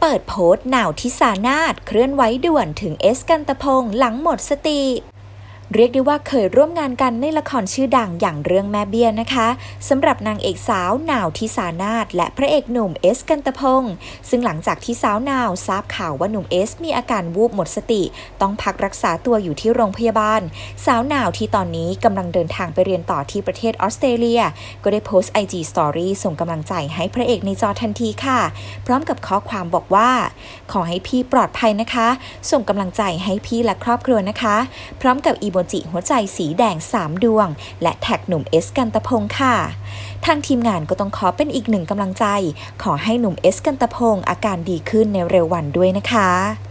เปิดโพสต์หนาวทิสานาฏเคลื่อนไหวด่วนถึงเอสกันตะพงหลังหมดสติ เรียกได้ว่าเคยร่วมงานกันในละครชื่อดังอย่างเรื่องแม่เบี้ยนะคะสำหรับนางเอกสาวนาวทิสานาถและพระเอกหนุ่มเอสกันตพงศ์ซึ่งหลังจากที่สาวนาวทราบข่าวว่าหนุ่มเอสมีอาการวูบหมดสติ ต้องพักรักษาตัวอยู่ที่โรงพยาบาล สาวนาวที่ตอนนี้กำลังเดินทางไปเรียนต่อที่ประเทศออสเตรเลีย ก็ได้โพสต์ IG Story ส่งกำลังใจให้พระเอกในจอทันทีค่ะ พร้อมกับข้อความบอกว่า ขอให้พี่ปลอดภัยนะคะ ส่งกำลังใจให้พี่และครอบครัวนะคะ พร้อมกับอีโมจิหัวใจสีแดง 3 ดวง และแท็กหนุ่มเอสกันตะพงค่ะ ทางทีมงานก็ต้องขอเป็นอีกหนึ่งกำลังใจ ขอให้หนุ่มเอสกันตะพงอาการดีขึ้นในเร็ววันด้วยนะคะ